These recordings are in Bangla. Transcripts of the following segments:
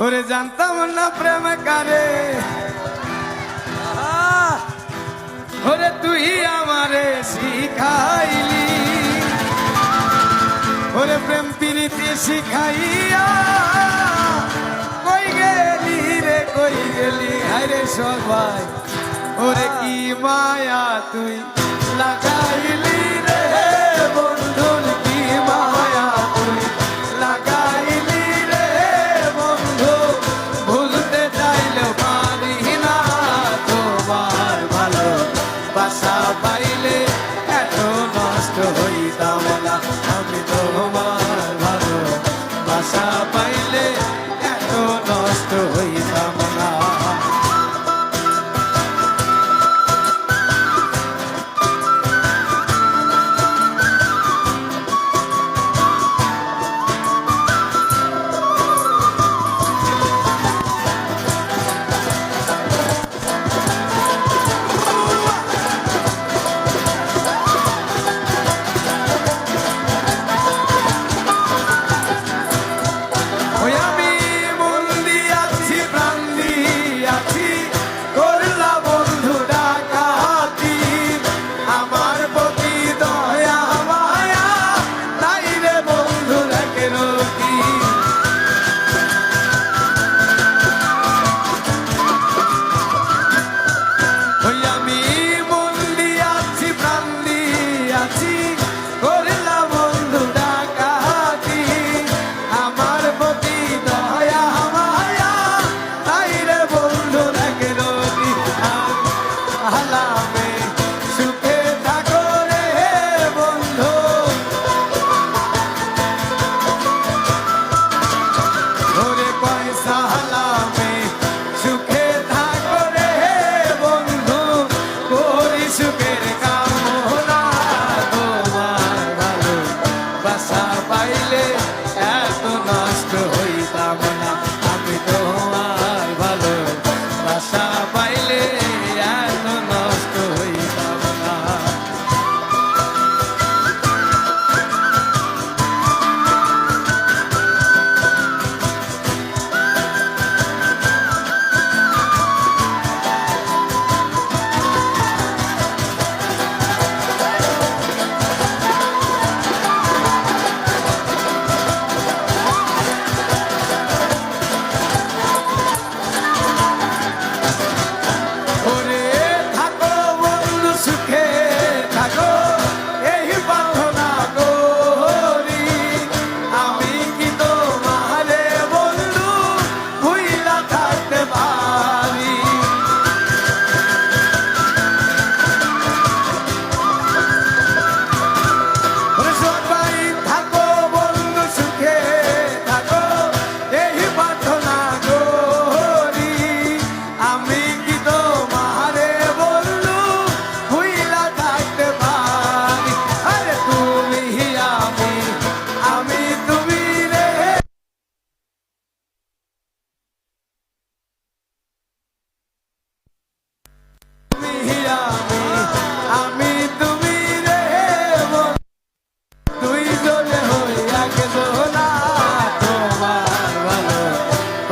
ওরে জানতাম না প্রেম কারে। ওরে তুই আমারে শিখাইলি। ওরে প্রেম পিরিতি শিখাইয়া কই গেলি রে, কই গেলি? হায় রে সবাই। ওরে কি মায়া তুই লাগা তোমার ভালোবাসা casa.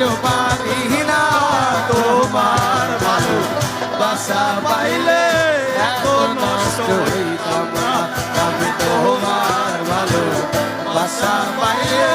পাইলো পারি না তোমার ভালো বাসা পাইলে এখন নষ্ট হইতাম না, আমি তোমার ভালো বাসা পাইলে